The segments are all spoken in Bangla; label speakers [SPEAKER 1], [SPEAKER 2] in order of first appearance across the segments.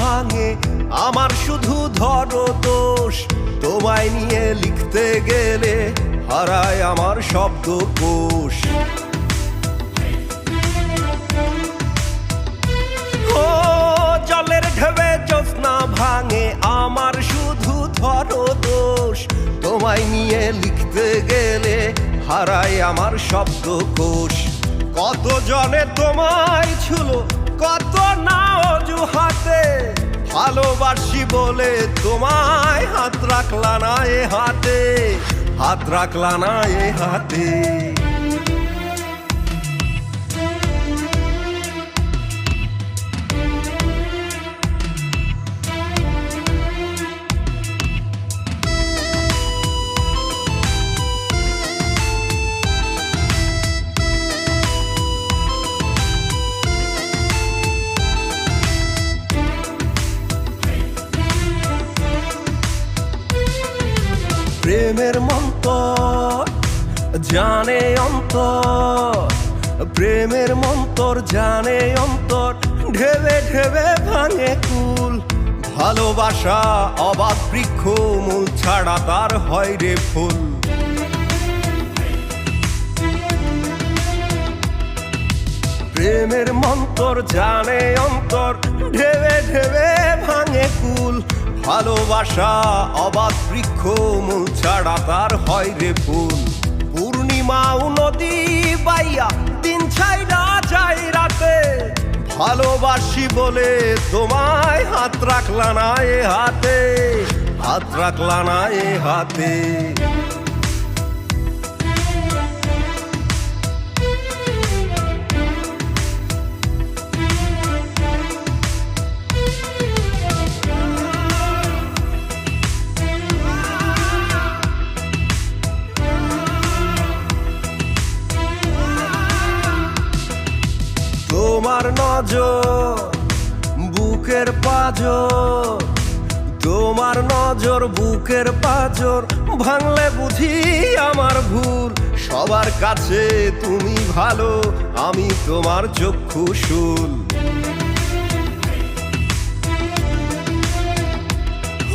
[SPEAKER 1] ভাঙে। আমার শুধু ধরো দোষ, তোমায় নিয়ে লিখতে গেলে হারায় আমার শব্দকোষ ও, জলের ঢেবে জ্যোৎস্না ভাঙে, আমার শুধু ধরো দোষ, তোমায় নিয়ে লিখতে গেলে হারায় আমার শব্দকোষ কত জনে তোমায় ছিল, কত না ভালোবাসি বলে তোমায় হাত রাখলা না এ হাতে হাত রাখলা না এ হাতে। প্রেমের মন্তর, জানে অন্তর। প্রেমের মন্তর, জানে অন্তর। ঢেবে ঢেবে ভাঙে কুল। ভালোবাসা অবাধ বৃক্ষ মূল ছাড়া তার হয় রে ফুল। প্রেমের মন্তর, জানে অন্তর। ঢেবে ঢেবে ভালোবাসা অবাধ বৃক্ষ মূল ছাড়া তার হয় রে ফুল। পূর্ণিমা নদী পাইয়া দিন ছাই না যায় রাতে। ভালোবাসি বলে তোমায় হাত রাখলা না এ হাতে, হাত রাখলা না এ হাতে। নজর বুকের পাজর, তোমার নজর বুকের পাজর, ভাঙলে বুঝি আমার ভুল। সবার কাছে তুমি ভালো, আমি তোমার চক্ষু শুল।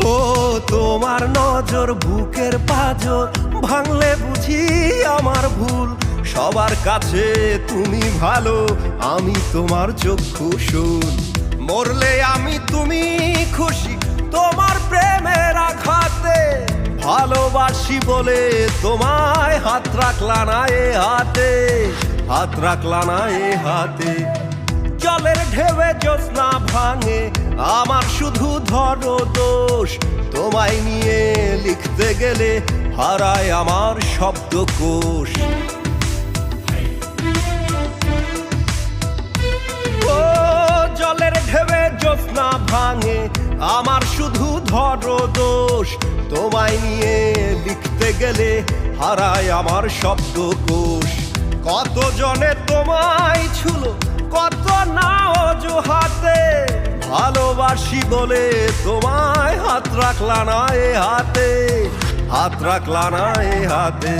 [SPEAKER 1] ও, তোমার নজর বুকের পাজর, ভাঙলে বুঝি আমার ভুল। সবার কাছে তুমি ভালো, আমি তোমার চক্ষু শুন মরলে আমি তুমি খুশি, তোমার প্রেমের আঘাতে। ভালোবাসি বলে তোমায় হাত রাখলা না এ হাতে, হাত রাখলা না এ হাতে। জলের ঢেবে জ্যোৎস্না ভাঙে, আমার শুধু ধরো দোষ। তোমায় নিয়ে লিখতে গেলে হারায় আমার শব্দকোষ। ভাঙে। আমার শুধু ধরো দোষ, তোমায় নিয়ে লিখতে গেলে হারায় আমার শব্দ শব্দকোষ। কত জনে তোমায় ছুলো, কত না অজুহাতে, ভালোবাসি বলে তোমায় হাত রাখলা হাতে, হাত রাখলা না হাতে।